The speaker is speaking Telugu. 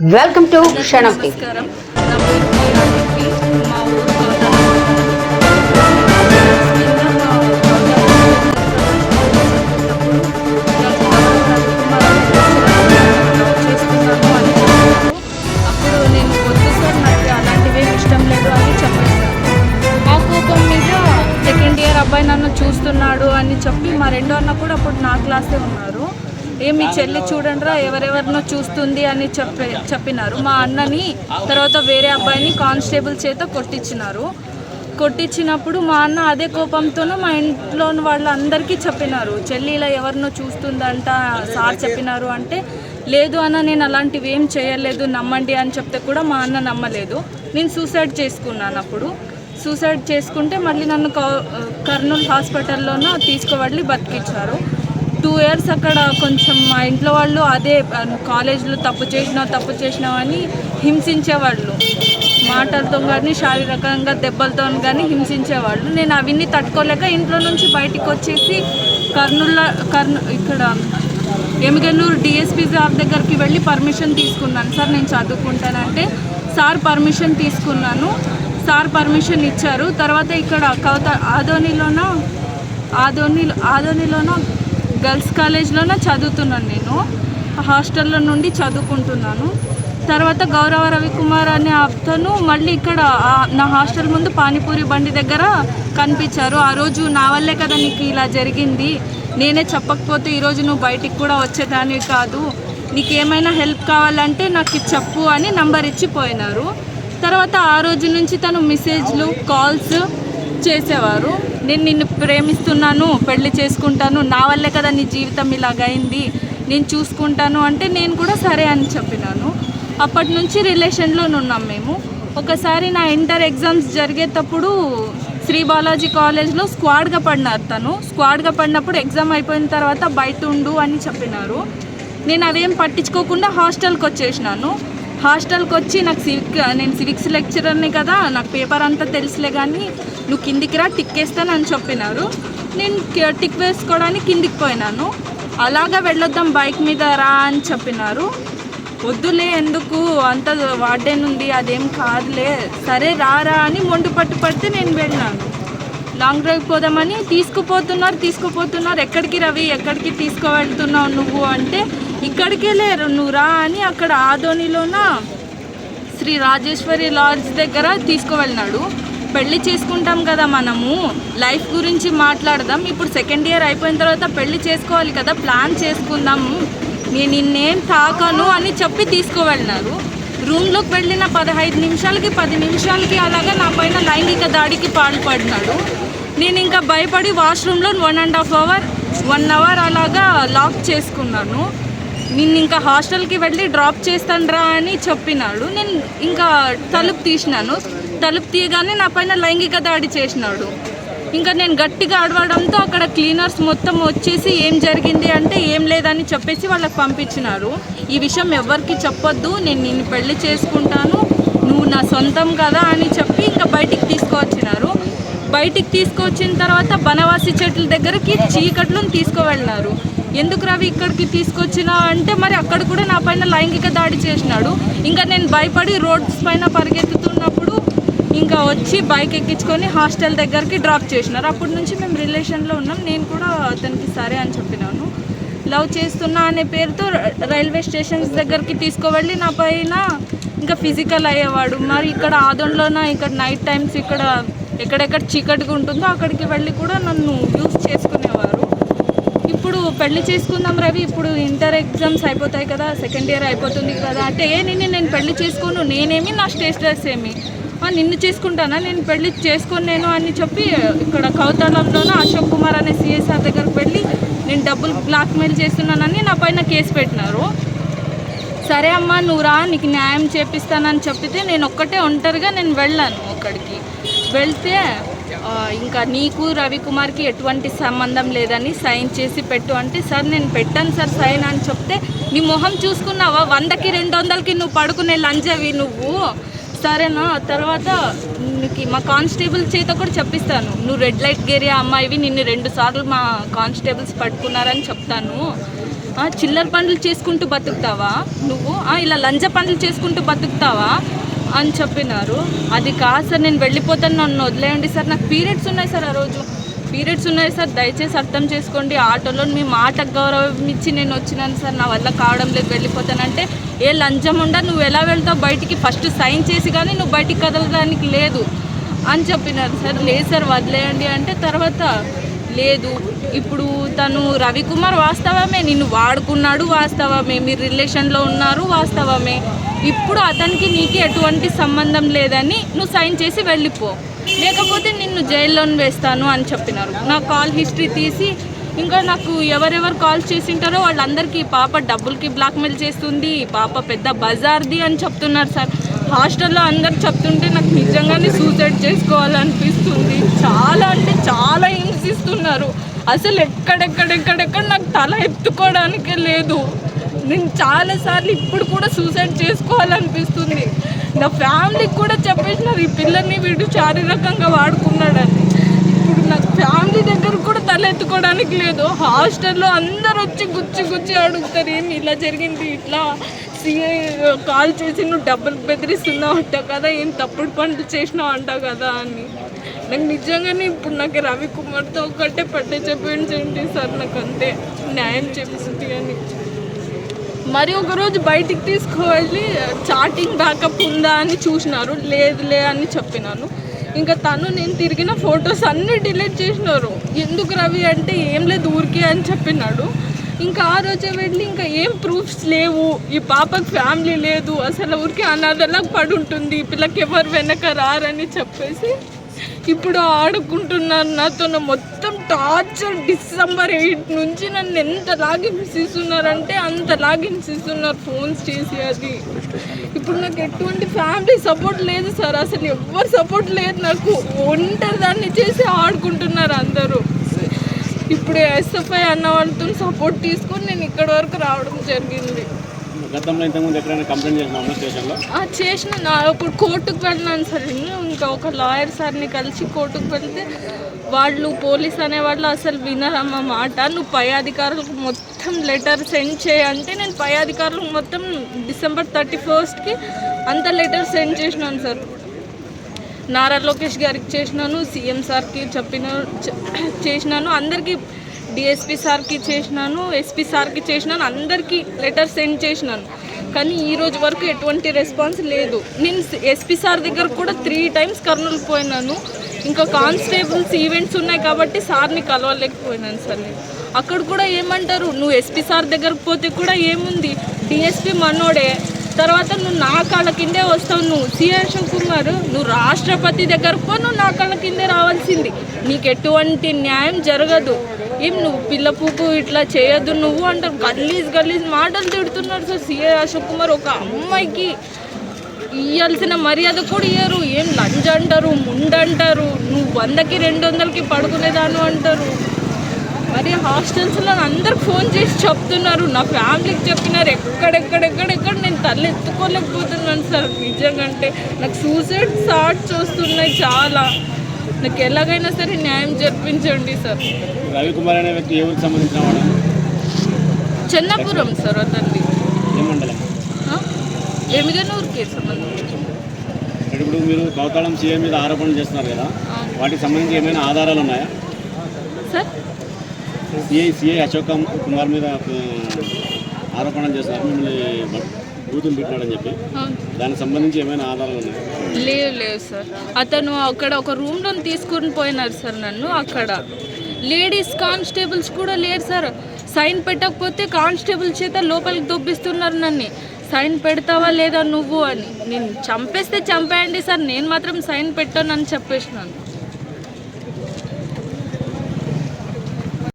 వెల్కమ్ టు క్షణం నమస్కారం. అప్పుడు నేను నాకు ఇష్టం లేదు అని సెకండ్ ఇయర్ అబ్బాయి నన్ను చూస్తున్నాడు అని చెప్పి మా రెండో అన్న కూడా అప్పుడు నా క్లాసే ఉన్నారు. ఏ మీ చెల్లి చూడండిరా ఎవరెవరినో చూస్తుంది అని చెప్పే చెప్పినారు. మా అన్నని తర్వాత వేరే అబ్బాయిని కానిస్టేబుల్ చేత కొట్టించినారు. కొట్టించినప్పుడు మా అన్న అదే కోపంతోనూ మా ఇంట్లో వాళ్ళందరికీ చెప్పినారు. చెల్లి ఇలా ఎవరినో చూస్తుందంట సార్ చెప్పినారు అంటే లేదు అన్న నేను అలాంటివి ఏం చేయలేదు నమ్మండి అని చెప్తే కూడా మా అన్న నమ్మలేదు. నేను సూసైడ్ చేసుకున్నాను అప్పుడు. సూసైడ్ చేసుకుంటే మళ్ళీ నన్ను కౌ- కర్నూలు హాస్పిటల్లోనూ తీసుకువెళ్ళి బతికించారు. టూ ఇయర్స్ అక్కడ కొంచెం మా ఇంట్లో వాళ్ళు అదే కాలేజ్లో తప్పు చేసినావు తప్పు చేసినావు అని హింసించేవాళ్ళు. మాటలతో కానీ శారీరకంగా దెబ్బలతో కానీ హింసించేవాళ్ళు. నేను అవన్నీ తట్టుకోలేక ఇంట్లో నుంచి బయటికి వచ్చేసి కర్నూలు కర్నూ ఇక్కడ ఎమిగనూరు డిఎస్పీ సార్ దగ్గరికి వెళ్ళి పర్మిషన్ తీసుకున్నాను. సార్ నేను చదువుకుంటానంటే సార్ పర్మిషన్ తీసుకున్నాను. సార్ పర్మిషన్ ఇచ్చారు. తర్వాత ఇక్కడ కవిత ఆదోనిలోన ఆదోని ఆదోనిలోన గర్ల్స్ కాలేజ్లోనే చదువుతున్నాను నేను. హాస్టల్లో నుండి చదువుకుంటున్నాను. తర్వాత గౌరవ రవికుమార్ అనే అతను మళ్ళీ ఇక్కడ నా హాస్టల్ ముందు పానీపూరి బండి దగ్గర కనిపించారు. ఆ రోజు నా వల్లే కదా నీకు ఇలా జరిగింది. నేనే చెప్పకపోతే ఈరోజు నువ్వు బయటికి కూడా వచ్చేదానివి కాదు. నీకేమైనా హెల్ప్ కావాలంటే నాకు చెప్పు అని నంబర్ ఇచ్చిపోయినారు తర్వాత ఆ రోజు నుంచి తను మెసేజ్లు కాల్స్ చేసేవారు. నేను నిన్ను ప్రేమిస్తున్నాను పెళ్ళి చేసుకుంటాను నా వల్లే కదా నీ జీవితం ఇలాగైంది నేను చూసుకుంటాను అంటే నేను కూడా సరే అని చెప్పినాను. అప్పటి నుంచి రిలేషన్లో ఉన్నాం మేము. ఒకసారి నా ఇంటర్ ఎగ్జామ్స్ జరిగేటప్పుడు శ్రీ బాలాజీ కాలేజ్లో స్క్వాడ్గా పడినారు తను స్క్వాడ్గా పడినప్పుడు ఎగ్జామ్ అయిపోయిన తర్వాత బయట ఉండు అని చెప్పినారు. నేను అవేం పట్టించుకోకుండా హాస్టల్కి వచ్చేసినాను. హాస్టల్కి వచ్చి నాకు సివిక్ నేను సివిక్స్ లెక్చరర్ని కదా నాకు పేపర్ అంతా తెలుసులే కానీ నువ్వు కిందికి రా టిక్ వేస్తానని చెప్పినారు. నేను టిక్ వేసుకోవడానికి కిందికి పోయినాను. అలాగా వెళ్ళొద్దాం బైక్ మీద రా అని చెప్పినారు. వద్దులే ఎందుకు? అంత వార్డెన్ ఉంది అదేం కాదులే. సరే రారా అని మొండు పట్టు పడితే నేను వెళ్ళాను. లాంగ్ డ్రైవ్ పోదామని తీసుకుపోతున్నారు తీసుకుపోతున్నారు. ఎక్కడికి రవి ఎక్కడికి తీసుకువెళ్తున్నావు నువ్వు అంటే ఇక్కడికే లేరు. నువ్వు రా అని అక్కడ ఆదోనిలోన శ్రీ రాజేశ్వరి లాడ్జ్ దగ్గర తీసుకువెళ్ళినాడు. పెళ్ళి చేసుకుంటాం కదా మనము. లైఫ్ గురించి మాట్లాడదాం. ఇప్పుడు సెకండ్ ఇయర్ అయిపోయిన తర్వాత పెళ్ళి చేసుకోవాలి కదా. ప్లాన్ చేసుకుందాము నేను నిన్నేం తాకను అని చెప్పి తీసుకువెళ్ళినారు. రూమ్లోకి వెళ్ళిన పదహైదు నిమిషాలకి పది నిమిషాలకి అలాగా నా పైన లైంగిక దాడికి పాల్పడినాడు. నేను ఇంకా భయపడి వాష్రూమ్లో one and half hour one hour అలాగా లాక్ చేసుకున్నాను. నిన్ను ఇంకా హాస్టల్కి వెళ్ళి డ్రాప్ చేస్తాను రా అని చెప్పినాడు. నేను ఇంకా తలుపు తీసినాను. తలుపు తీయగానే నా పైన లైంగిక దాడి చేసినాడు. ఇంకా నేను గట్టిగా అడవడంతో అక్కడ క్లీనర్స్ మొత్తం వచ్చేసి ఏం జరిగింది అంటే ఏం లేదని చెప్పేసి వాళ్ళకి పంపించినారు. ఈ విషయం ఎవరికి చెప్పొద్దు. నేను నిన్ను పెళ్ళి చేసుకుంటాను. నువ్వు నా సొంతం కదా అని చెప్పి ఇంకా బయటికి తీసుకువచ్చినారు. బయటికి తీసుకొచ్చిన తర్వాత బనవాసి చెట్ల దగ్గరకి చీకట్లను తీసుకువెళ్ళినారు. ఎందుకు రవి ఇక్కడికి తీసుకొచ్చినా అంటే మరి అక్కడ కూడా నా పైన లైంగిక దాడి చేసినాడు. ఇంకా నేను భయపడి రోడ్స్ పైన పరిగెత్తుతున్నప్పుడు ఇంకా వచ్చి బైక్ ఎక్కించుకొని హాస్టల్ దగ్గరికి డ్రాప్ చేసినారు. అప్పటి నుంచి మేము రిలేషన్లో ఉన్నాం. నేను కూడా అతనికి సరే అని చెప్పినాను. లవ్ చేస్తున్నా అనే పేరుతో రైల్వే స్టేషన్స్ దగ్గరికి తీసుకువెళ్ళి నా పైన ఇంకా ఫిజికల్ అయ్యేవాడు. మరి ఇక్కడ ఆదంలోన ఇక్కడ నైట్ టైమ్స్ ఇక్కడ ఎక్కడెక్కడ చీకటిగా ఉంటుందో అక్కడికి వెళ్ళి కూడా నన్ను యూస్ చేసుకునేవారు. పెళ్ళి చేసుకుందాం రవి ఇప్పుడు ఇంటర్ ఎగ్జామ్స్ అయిపోతాయి కదా సెకండ్ ఇయర్ అయిపోతుంది కదా అంటే ఏ నిన్ను నేను పెళ్ళి చేసుకోను నేనేమి నా స్టేటస్ ఏమి? నిన్ను చేసుకుంటానా? నేను పెళ్ళి చేసుకోను నేను అని చెప్పి ఇక్కడ కౌతలంలోన అశోక్ కుమార్ అనే సిఎస్ఆర్ దగ్గరకు వెళ్ళి నేను డబ్బులు బ్లాక్మెయిల్ చేస్తున్నానని నా పైన కేసు పెట్టినారు. సరే అమ్మా నువ్వు రా నీకు న్యాయం చేపిస్తానని చెప్పితే నేను ఒక్కటే ఒంటరిగా నేను వెళ్ళాను అక్కడికి. వెళ్తే ఇంకా నీకు రవికుమార్కి ఎటువంటి సంబంధం లేదని సైన్ చేసి పెట్టు అంటే సార్ నేను పెట్టాను సార్ సైన్ అని చెప్తే నీ మొహం చూసుకున్నావా? వందకి రెండు వందలకి నువ్వు పడుకునే లంజవి నువ్వు? సరేనా? తర్వాత నీకు మా కానిస్టేబుల్ చేత కూడా చెప్పిస్తాను. నువ్వు రెడ్ లైట్ గేరియా అమ్మాయివి నిన్ను రెండు సార్లు మా కానిస్టేబుల్స్ పట్టుకున్నారని చెప్తాను. చిల్లర పనులు చేసుకుంటూ బతుకుతావా? నువ్వు? ఇలా లంజ పనులు చేసుకుంటూ బతుకుతావా? అని చెప్పినారు. అది కాదు సార్ నేను వెళ్ళిపోతాను నన్ను వదిలేయండి సార్. నాకు పీరియడ్స్ ఉన్నాయి సార్ ఆ రోజు. పీరియడ్స్ ఉన్నాయి సార్ దయచేసి అర్థం చేసుకోండి. ఆటోలో మీ మాట గౌరవం ఇచ్చి నేను వచ్చినాను సార్. నా వల్ల కావడం లేదు వెళ్ళిపోతానంటే ఏ లంచం ఉండ నువ్వు ఎలా వెళ్తావు బయటికి? ఫస్ట్ సైన్ చేసి కానీ నువ్వు బయటికి కదలడానికి లేదు అని చెప్పినారు సార్. లేదు సార్ వదిలేయండి అంటే తర్వాత లేదు. ఇప్పుడు తను రవికుమార్ వాస్తవమే. నిన్ను వాడుకున్నాడు వాస్తవమే. మీరు రిలేషన్లో ఉన్నారు వాస్తవమే. ఇప్పుడు అతనికి నీకు ఎటువంటి సంబంధం లేదని నువ్వు సైన్ చేసి వెళ్ళిపో. లేకపోతే నిన్ను జైల్లో వేస్తాను అని చెప్పినారు. నా కాల్ హిస్టరీ తీసి ఇంకా నాకు ఎవరెవరు కాల్ చేసింటారో వాళ్ళందరికీ ఈ పాప డబ్బులకి బ్లాక్మెయిల్ చేస్తుంది ఈ పాప పెద్ద బజార్ది అని చెప్తున్నారు సార్. హాస్టల్లో అందరు చెప్తుంటే నాకు నిజంగానే సూసైడ్ చేసుకోవాలనిపిస్తుంది. చాలా అంటే చాలా హింసిస్తున్నారు. అసలు ఎక్కడెక్కడెక్కడెక్కడ నాకు తల ఎత్తుకోవడానికే లేదు. నేను చాలాసార్లు ఇప్పుడు కూడా సూసైడ్ చేసుకోవాలనిపిస్తుంది. నా ఫ్యామిలీకి కూడా చెప్పేసినారు ఈ పిల్లల్ని వీడు శారీరకంగా వాడుకున్నాడని. ఇప్పుడు నాకు ఫ్యామిలీ దగ్గర కూడా తలెత్తుకోవడానికి లేదు. హాస్టల్లో అందరు వచ్చి గుచ్చి గుచ్చి అడుగుతారు ఏమి ఇలా జరిగింది? ఇట్లా సిఐ కాల్ చేసి నువ్వు డబ్బులు బెదిరిస్తున్నావు అంటావు కదా ఏం తప్పుడు పనులు చేసినావు అంటావు కదా అని. నాకు నిజంగానే ఇప్పుడు నాకు రవికుమార్తో ఒకటే పట్టే చెప్పించండి సార్ నాకు అంతే న్యాయం చేపిస్తుంది అని. మరి ఒక రోజు బయటికి తీసుకువెళ్ళి చాటింగ్ బ్యాకప్ ఉందా అని చూసినారు. లేదులే అని చెప్పినాను. ఇంకా తను నేను తిరిగిన ఫొటోస్ అన్నీ డిలీట్ చేసినారు. ఎందుకు రవి అంటే ఏం లేదు ఊరికే అని చెప్పినాడు. ఇంకా ఆ రోజే వెళ్ళి ఇంకా ఏం ప్రూఫ్స్ లేవు. ఈ పాపకి ఫ్యామిలీ లేదు. అసలు ఊరికి అనాథలకు పడి ఉంటుంది. పిల్లకి ఎవరు వెనక రారని చెప్పేసి ఇప్పుడు ఆడుకుంటున్నారు నాతో మొత్తం టార్చర్ డిసెంబర్ ఎయిట్ నుంచి నన్ను ఎంత ఎంతలాగా హింసిస్తున్నారంటే అంతలాగా హింసిస్తున్నారు ఫోన్స్ చేసి అది. ఇప్పుడు నాకు ఎటువంటి ఫ్యామిలీ సపోర్ట్ లేదు సార్. అసలు ఎవ్వరు సపోర్ట్ లేదు నాకు. ఒంటరి దాన్ని చేసి ఆడుకుంటున్నారు అందరూ. ఇప్పుడు ఎస్ఎఫ్ఐ అన్న వాళ్ళతో సపోర్ట్ తీసుకొని నేను ఇక్కడ వరకు రావడం జరిగింది. గతంలో ఇంతకుముందు ఎక్కడైనా కంప్లైంట్ చేసినా స్టేషన్లో? చేసిన నా ఇప్పుడు కోర్టుకు వెళ్ళినాను సార్ నేను. ఇంకా ఒక లాయర్ సార్ని కలిసి కోర్టుకు వెళ్తే వాళ్ళు పోలీస్ అనేవాళ్ళు అసలు వినరమ్మ మాట. నువ్వు పై అధికారులకు మొత్తం లెటర్ సెండ్ చేయంటే నేను పై అధికారులకు మొత్తం డిసెంబర్ థర్టీ ఫస్ట్కి అంత లెటర్ సెండ్ చేసినాను సార్. నారా లోకేష్ గారికి చేసినాను సీఎం సార్కి చెప్పిన చేసినాను. అందరికీ డిఎస్పీ సార్కి చేసినాను ఎస్పీ సార్కి చేసినాను అందరికీ లెటర్ సెండ్ చేసినాను. కానీ ఈ రోజు వరకు ఎటువంటి రెస్పాన్స్ లేదు. నేను ఎస్పీ సార్ దగ్గర కూడా త్రీ టైమ్స్ కర్నూలు పోయినాను. ఇంకా కానిస్టేబుల్స్ ఈవెంట్స్ ఉన్నాయి కాబట్టి సార్ని కలవలేకపోయినాను సార్ నేను. అక్కడ కూడా ఏమంటారు? నువ్వు ఎస్పీ సార్ దగ్గరకు పోతే కూడా ఏముంది? డిఎస్పి మనోడే. తర్వాత నువ్వు నా కాళ్ళ కిందే వస్తావు. నువ్వు సిఆర్ కుమార్ నువ్వు రాష్ట్రపతి దగ్గరకు నువ్వు నా కాళ్ళ కిందే రావాల్సింది. నీకు ఎటువంటి న్యాయం జరగదు. ఏం నువ్వు పిల్ల పూకు ఇట్లా చేయొద్దు నువ్వు అంటారు. గల్లీజ్ గలీజ్ మాటలు తిడుతున్నారు సార్. సిఆర్ అశోక్ కుమార్ ఒక అమ్మాయికి ఇవ్వాల్సిన మర్యాద కూడా ఇయ్యరు. ఏం లంజ్ అంటారు ముండంటారు నువ్వు వందకి రెండు వందలకి పడుకునేదాను అంటారు. మరి హాస్టల్స్లో అందరు ఫోన్ చేసి చెప్తున్నారు. నా ఫ్యామిలీకి చెప్పినారు. ఎక్కడెక్కడెక్కడెక్కడ నేను తల్లి ఎత్తుకోలేకపోతున్నాను సార్. నిజంగా అంటే నాకు సూసైడ్ థాట్స్ వస్తున్నాయి చాలా. నాకు ఎలాగైనా సరే న్యాయం జరిపించండి సార్. రవికుమార్ అనే వ్యక్తి ఏ ఊరికి సంబంధించిన వాడు? చెన్నాపురం సార్ అతన్ని ఏ మండలం? ఎమిగనూరుకి సంబంధించి. ఇప్పుడు మీరు గౌతాళం సీఎం మీద ఆరోపణలు చేస్తున్నారు కదా వాటికి సంబంధించి ఏమైనా ఆధారాలు ఉన్నాయా? Sir? CI CI Ashok Kumar మీద ఆరోపణలు చేస్తున్నారు మిమ్మల్ని బూతులు తిట్టాడని చెప్పి. దానికి సంబంధించి ఏమైనా ఆధారాలు ఉన్నాయా? లేవు లేవు సార్. అతను అక్కడ ఒక రూమ్లో తీసుకుని పోయినారు సార్ నన్ను అక్కడ. లేడీస్ కానిస్టేబుల్స్ కూడా లేరు సార్. సైన్ పెట్టకపోతే కానిస్టేబుల్ చేత లోపలికి దొబ్బిస్తున్నారు నన్ను. సైన్ పెడతావా లేదా నువ్వు అని. నేను చంపేస్తే చంపేయండి సార్. నేను మాత్రం సైన్ పెట్టాను అని చెప్పేసినాను.